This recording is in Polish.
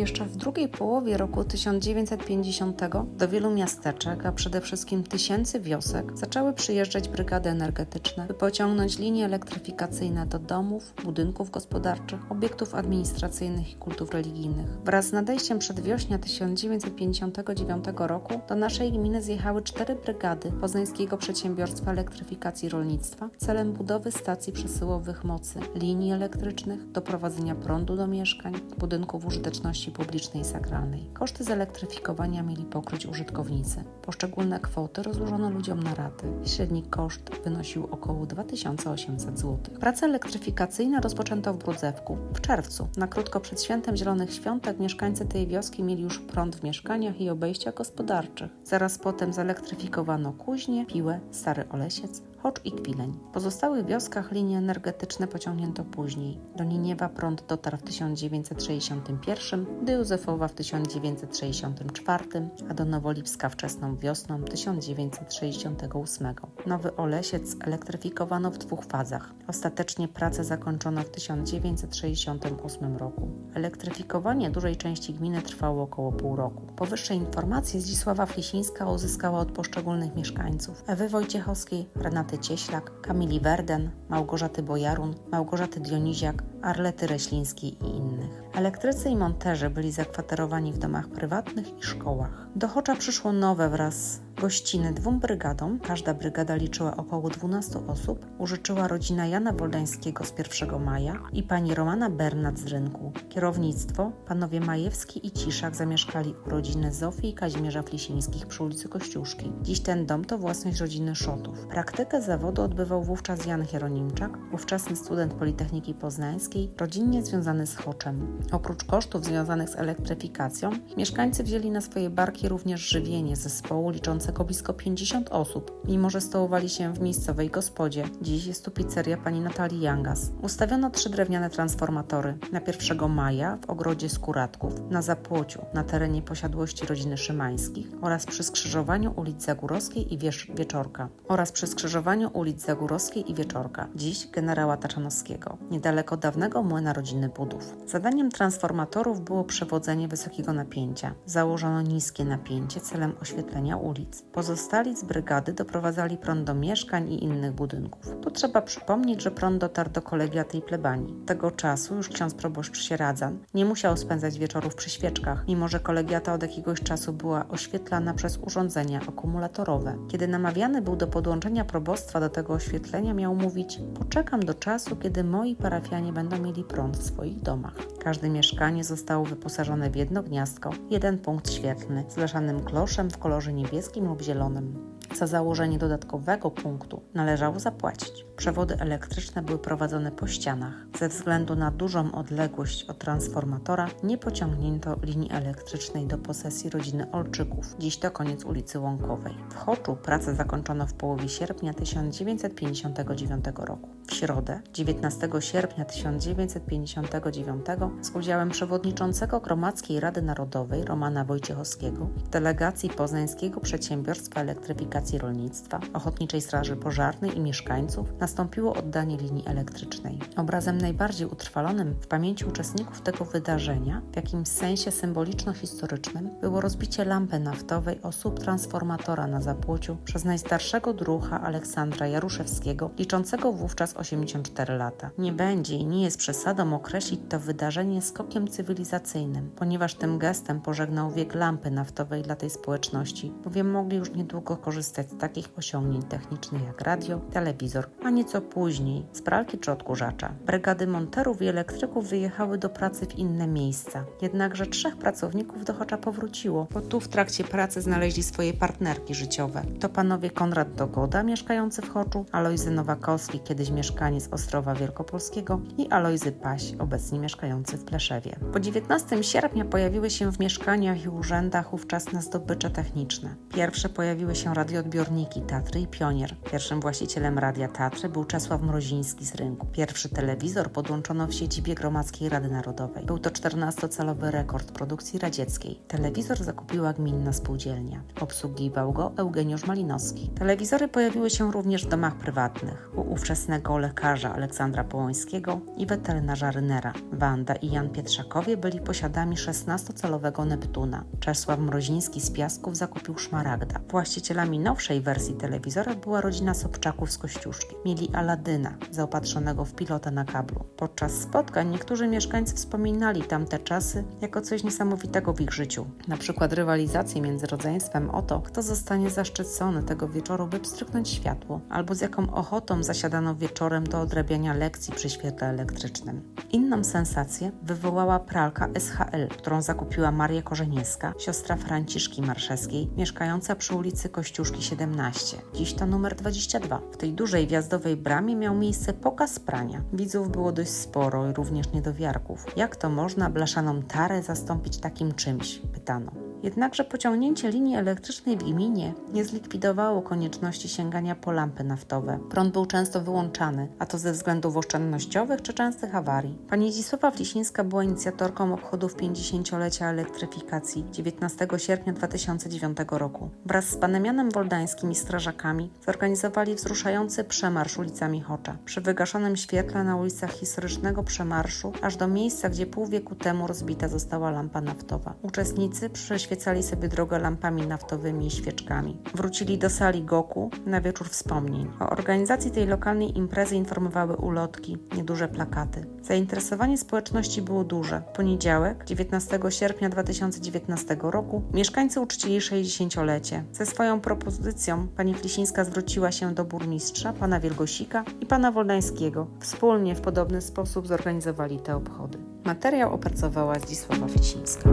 Jeszcze w drugiej połowie roku 1950 do wielu miasteczek, a przede wszystkim tysięcy wiosek, zaczęły przyjeżdżać brygady energetyczne, by pociągnąć linie elektryfikacyjne do domów, budynków gospodarczych, obiektów administracyjnych i kultów religijnych. Wraz z nadejściem przedwiośnia 1959 roku do naszej gminy zjechały cztery brygady Poznańskiego Przedsiębiorstwa Elektryfikacji Rolnictwa celem budowy stacji przesyłowych mocy, linii elektrycznych, doprowadzenia prądu do mieszkań, budynków użyteczności publicznej i sakralnej. Koszty zelektryfikowania mieli pokryć użytkownicy. Poszczególne kwoty rozłożono ludziom na raty. Średni koszt wynosił około 2800 zł. Prace elektryfikacyjne rozpoczęto w Brudzewku w czerwcu. Na krótko przed świętem Zielonych Świątek mieszkańcy tej wioski mieli już prąd w mieszkaniach i obejściach gospodarczych. Zaraz potem zelektryfikowano Kuźnie, Piłę, Stary Olesiec, Hocz i Kwileń. W pozostałych wioskach linie energetyczne pociągnięto później. Do Niniewa prąd dotarł w 1961, do Józefowa w 1964, a do Nowolipska wczesną wiosną 1968. Nowy Olesiec elektryfikowano w dwóch fazach. Ostatecznie pracę zakończono w 1968 roku. Elektryfikowanie dużej części gminy trwało około pół roku. Powyższe informacje Zdzisława Flisińska uzyskała od poszczególnych mieszkańców Ewy Wojciechowskiej, Renaty Cieślak, Kamili Werden, Małgorzaty Bojarun, Małgorzaty Dioniziak, Arlety Reślińskiej i innych. Elektrycy i monterzy byli zakwaterowani w domach prywatnych i szkołach. Do Chocza przyszło nowe wraz gościny dwóm brygadom. Każda brygada liczyła około 12 osób. Użyczyła rodzina Jana Woldańskiego z 1 maja i pani Romana Bernat z rynku. Kierownictwo panowie Majewski i Ciszak zamieszkali u rodziny Zofii i Kazimierza Flisińskich przy ulicy Kościuszki. Dziś ten dom to własność rodziny Szotów. Praktykę zawodu odbywał wówczas Jan Hieronimczak, ówczesny student Politechniki Poznańskiej, rodzinnie związany z Choczem. Oprócz kosztów związanych z elektryfikacją, mieszkańcy wzięli na swoje barki również żywienie zespołu liczącego blisko 50 osób, mimo że stołowali się w miejscowej gospodzie. Dziś jest tu pizzeria pani Natalii Jangas. Ustawiono trzy drewniane transformatory. Na 1 maja w ogrodzie Skuratków, na Zapłociu, na terenie posiadłości rodziny Szymańskich oraz przy skrzyżowaniu ulic Zagórowskiej i Wiesz- Wieczorka oraz przy skrzyżowaniu ulic Zagórowskiej i Wieczorka, dziś generała Taczanowskiego, niedaleko dawnego młyna rodziny Budów. Zadaniem transformatorów było przewodzenie wysokiego napięcia. Założono niskie napięcie celem oświetlenia ulic. Pozostali z brygady doprowadzali prąd do mieszkań i innych budynków. Tu trzeba przypomnieć, że prąd dotarł do kolegiaty i plebanii. Tego czasu już ksiądz proboszcz Sieradzan nie musiał spędzać wieczorów przy świeczkach, mimo że kolegiata od jakiegoś czasu była oświetlana przez urządzenia akumulatorowe. Kiedy namawiany był do podłączenia probostwa do tego oświetlenia, miał mówić: Poczekam do czasu, kiedy moi parafianie będą mieli prąd w swoich domach. Każde mieszkanie zostało wyposażone w jedno gniazdko, jeden punkt świetlny z blaszanym kloszem w kolorze niebieskim lub zielonym. Za założenie dodatkowego punktu należało zapłacić. Przewody elektryczne były prowadzone po ścianach. Ze względu na dużą odległość od transformatora nie pociągnięto linii elektrycznej do posesji rodziny Olczyków, dziś to koniec ulicy Łąkowej. W Choczu pracę zakończono w połowie sierpnia 1959 roku. W środę, 19 sierpnia 1959 z udziałem przewodniczącego Gromadzkiej Rady Narodowej Romana Wojciechowskiego, delegacji Poznańskiego Przedsiębiorstwa Elektryfikacji Rolnictwa, Ochotniczej Straży Pożarnej i mieszkańców nastąpiło oddanie linii elektrycznej. Obrazem najbardziej utrwalonym w pamięci uczestników tego wydarzenia, w jakimś sensie symboliczno-historycznym, było rozbicie lampy naftowej o subtransformatora na zapłociu przez najstarszego drucha Aleksandra Jaruszewskiego, liczącego wówczas 84 lata. Nie będzie i nie jest przesadą określić to wydarzenie skokiem cywilizacyjnym, ponieważ tym gestem pożegnał wiek lampy naftowej dla tej społeczności, bowiem mogli już niedługo korzystać z takich osiągnięć technicznych jak radio, telewizor, a nieco później z pralki czy odkurzacza. Brygady monterów i elektryków wyjechały do pracy w inne miejsca. Jednakże trzech pracowników do Chocza powróciło, bo tu w trakcie pracy znaleźli swoje partnerki życiowe. To panowie Konrad Dogoda, mieszkający w Choczu, Alojzy Nowakowski, kiedyś mieszkaniec Ostrowa Wielkopolskiego i Alojzy Paś, obecnie mieszkający w Pleszewie. Po 19 sierpnia pojawiły się w mieszkaniach i urzędach ówczesne zdobycze techniczne. Pierwsze pojawiły się odbiorniki Tatry i Pionier. Pierwszym właścicielem radia Tatry był Czesław Mroziński z rynku. Pierwszy telewizor podłączono w siedzibie Gromadzkiej Rady Narodowej. Był to 14-calowy rekord produkcji radzieckiej. Telewizor zakupiła gminna spółdzielnia. Obsługiwał go Eugeniusz Malinowski. Telewizory pojawiły się również w domach prywatnych. U ówczesnego lekarza Aleksandra Połońskiego i weterynarza Rynera. Wanda i Jan Pietrzakowie byli posiadami 16-calowego Neptuna. Czesław Mroziński z Piasków zakupił Szmaragda. Właścicielami nowszej wersji telewizora była rodzina Sobczaków z Kościuszki. Mieli Aladyna, zaopatrzonego w pilota na kablu. Podczas spotkań niektórzy mieszkańcy wspominali tamte czasy jako coś niesamowitego w ich życiu. Na przykład rywalizację między rodzeństwem o to, kto zostanie zaszczycony tego wieczoru, by pstryknąć światło, albo z jaką ochotą zasiadano wieczorem do odrabiania lekcji przy świetle elektrycznym. Inną sensację wywołała pralka SHL, którą zakupiła Maria Korzeniewska, siostra Franciszki Marszewskiej, mieszkająca przy ulicy Kościuszki 17. Dziś to numer 22. W tej dużej wjazdowej bramie miał miejsce pokaz prania. Widzów było dość sporo i również niedowiarków. Jak to można blaszaną tarę zastąpić takim czymś? Pytano. Jednakże pociągnięcie linii elektrycznej w gminie nie zlikwidowało konieczności sięgania po lampy naftowe. Prąd był często wyłączany, a to ze względów oszczędnościowych czy częstych awarii. Pani Zisława Wlisińska była inicjatorką obchodów 50-lecia elektryfikacji 19 sierpnia 2009 roku. Wraz z panem Janem Woldańskim i strażakami zorganizowali wzruszający przemarsz ulicami Chocza. Przy wygaszonym świetle na ulicach historycznego przemarszu, aż do miejsca, gdzie pół wieku temu rozbita została lampa naftowa. Uczestnicy przyświecali sobie drogę lampami naftowymi i świeczkami. Wrócili do sali Goku na wieczór wspomnień. O organizacji tej lokalnej imprezy informowały ulotki, nieduże plakaty. Zainteresowanie społeczności było duże. Poniedziałek, 19 sierpnia 2019 roku, mieszkańcy uczcili 60-lecie. Ze swoją propozycją pani Flisińska zwróciła się do burmistrza, pana Wielgosika i pana Woldańskiego. Wspólnie w podobny sposób zorganizowali te obchody. Materiał opracowała Zdzisława Flisińska.